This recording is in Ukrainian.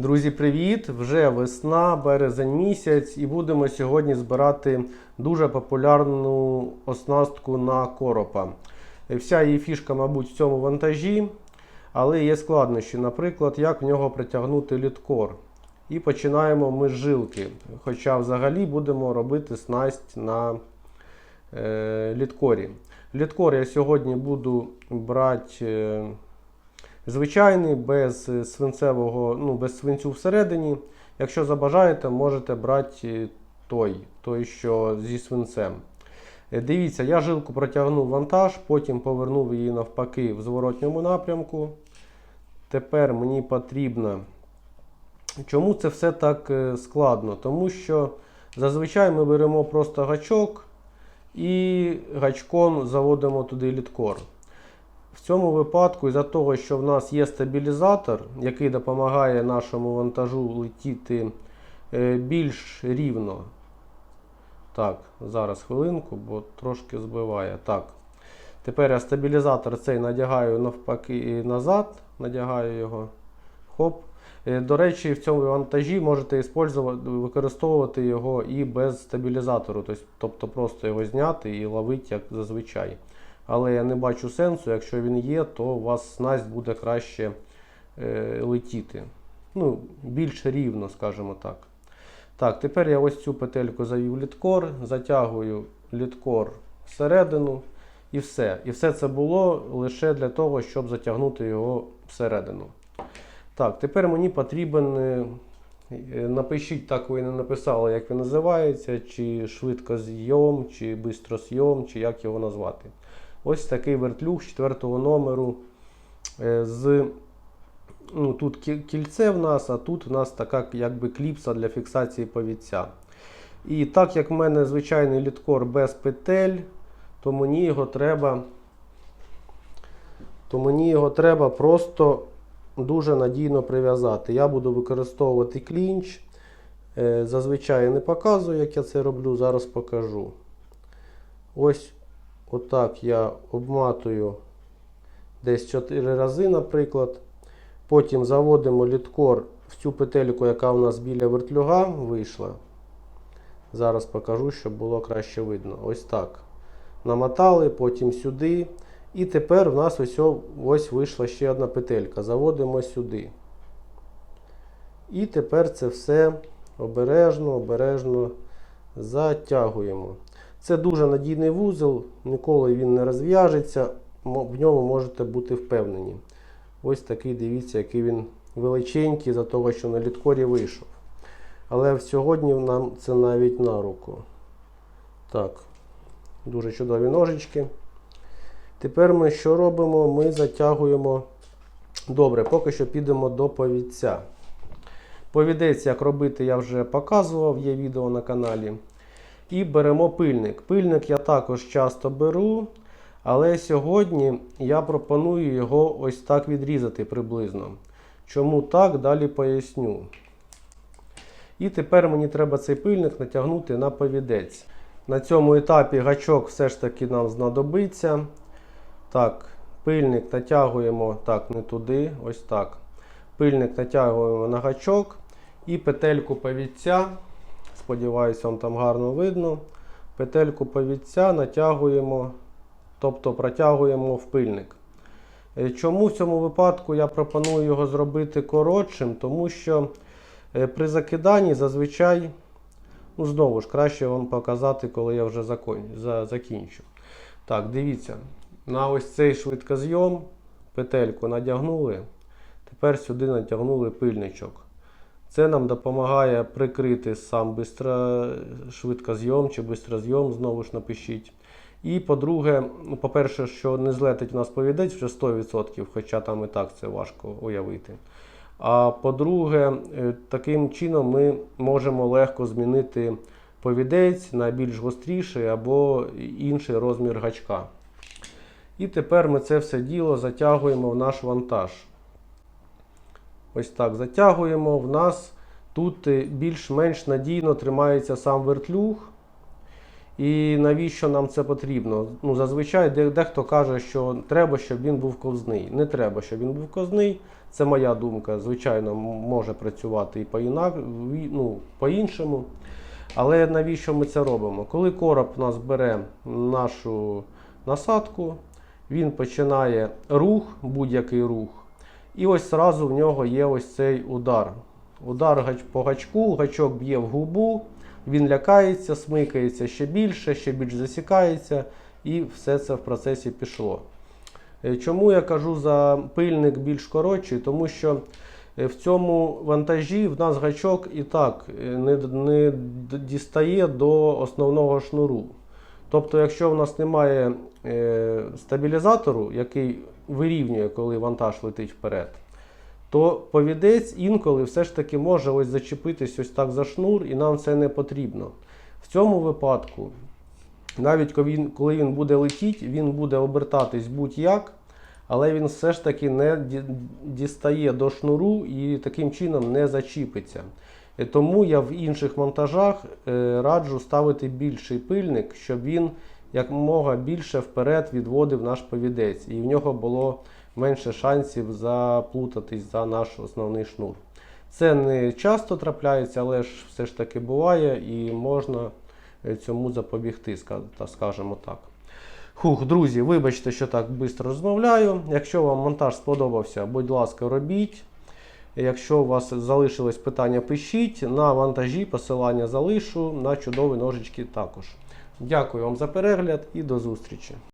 Друзі, привіт! Вже весна, березень місяць, і будемо сьогодні збирати дуже популярну оснастку на коропа. Вся її фішка, мабуть, в цьому вантажі, але є складнощі. Наприклад, як в нього притягнути літкор. І починаємо ми з жилки. Хоча взагалі будемо робити снасть на е, літкорі. Літкор я сьогодні буду брати. Е, Звичайний, без е, свинцевого, ну, без свинцю всередині. Якщо забажаєте, можете брати той, той, що зі свинцем. Е, Дивіться, я жилку протягнув вантаж, потім повернув її навпаки в зворотньому напрямку. Тепер мені потрібно. Чому це все так е, складно? Тому що зазвичай ми беремо просто гачок і гачком заводимо туди літкор. В цьому випадку, із-за того, що в нас є стабілізатор, який допомагає нашому вантажу летіти е, більш рівно. Так, зараз хвилинку, бо трошки збиває. Так. Тепер я стабілізатор цей надягаю навпаки назад, надягаю його. Хоп. Е, До речі, в цьому вантажі можете використовувати його і без стабілізатору, тобто- тобто просто його зняти і ловити як зазвичай. Але я не бачу сенсу, якщо він є, то у вас снасть буде краще е, летіти. Ну, більш рівно, скажімо так. Так, тепер я ось цю петельку завів літкор, затягую літкор всередину і все. І все це було лише для того, щоб затягнути його всередину. Так, тепер мені потрібен. е, Напишіть так, ви не написали, як він називається, чи швидкозйом, чи бистросйом, чи як його назвати. Ось такий вертлюг 4 номеру. е, з, ну, Тут кільце в нас, а тут в нас така якби кліпса для фіксації повідця. І так як в мене звичайний літкор без петель, то мені його треба, то мені його треба просто дуже надійно прив'язати. Я буду використовувати клінч. Е, Зазвичай не показую, як я це роблю, зараз покажу. Ось Отак я обматую десь 4 рази, наприклад. Потім заводимо літкор в цю петельку, яка у нас біля вертлюга вийшла. Зараз покажу, щоб було краще видно. Ось так. Намотали, потім сюди. І тепер в нас ось, ось вийшла ще одна петелька. Заводимо сюди. І тепер це все обережно, обережно затягуємо. Це дуже надійний вузол, ніколи він не розв'яжеться, в ньому можете бути впевнені. Ось такий, дивіться, який він величенький, за того, що на літкорі вийшов. Але сьогодні нам це навіть на руку. Так, дуже чудові ножички. Тепер ми що робимо? Ми затягуємо. Добре, поки що підемо до повідця. Повідець, як робити, я вже показував, є відео на каналі. І беремо пильник. Пильник я також часто беру, але сьогодні я пропоную його ось так відрізати приблизно. Чому так, далі поясню. І тепер мені треба цей пильник натягнути на повідець. На цьому етапі гачок все ж таки нам знадобиться. Так, пильник натягуємо так, не туди, ось так. Пильник натягуємо на гачок і петельку повідця. Сподіваюся, вам там гарно видно. Петельку повідця натягуємо, тобто протягуємо в пильник. Е, Чому в цьому випадку я пропоную його зробити коротшим? Тому що е, при закиданні зазвичай, ну знову ж краще вам показати, коли я вже закінчу. Так, дивіться, на ось цей швидкозйом петельку надягнули. Тепер сюди натягнули пильничок. Це нам допомагає прикрити сам бистро, швидкозйом чи бистрозйом, знову ж напишіть. І по-друге, ну, по-перше, що не злетить у нас повідець вже 100%, хоча там і так це важко уявити. А по-друге, е, таким чином ми можемо легко змінити повідець на більш гостріший або інший розмір гачка. І тепер ми це все діло затягуємо в наш вантаж. Ось так затягуємо. В нас тут е, більш-менш надійно тримається сам вертлюг. І навіщо нам це потрібно? Ну, зазвичай дехто каже, що треба, щоб він був ковзний. Не треба, щоб він був ковзний. Це моя думка. Звичайно, може працювати і ну, по-іншому. Але навіщо ми це робимо? Коли короб у нас бере нашу насадку, він починає рух, будь-який рух, і ось зразу в нього є ось цей удар. Удар по гачку, гачок б'є в губу, він лякається, смикається ще більше, ще більш засікається, і все це в процесі пішло. Е, Чому я кажу за пильник більш коротший? Тому що е, в цьому вантажі в нас гачок і так е, не, не дістає до основного шнуру. Тобто, якщо в нас немає е, стабілізатору, який вирівнює, коли вантаж летить вперед, то повідець інколи все ж таки може ось зачепитись ось так за шнур, і нам це не потрібно. В цьому випадку, навіть коли він, буде летіти, він буде обертатись будь-як, але він все ж таки не дістає до шнуру і таким чином не зачіпиться. Е, Тому я в інших монтажах е, раджу ставити більший пильник, щоб він якомога більше вперед відводив наш повідець, і в нього було менше шансів заплутатись за наш основний шнур. Це не часто трапляється, але ж все ж таки буває і можна е, цьому запобігти, ска- та скажемо так. Хух, друзі, вибачте, що так швидко розмовляю. Якщо вам монтаж сподобався, будь ласка, робіть. Якщо у вас залишились питання, пишіть. На вантажі посилання залишу, на чудові ножички також. Дякую вам за перегляд і до зустрічі.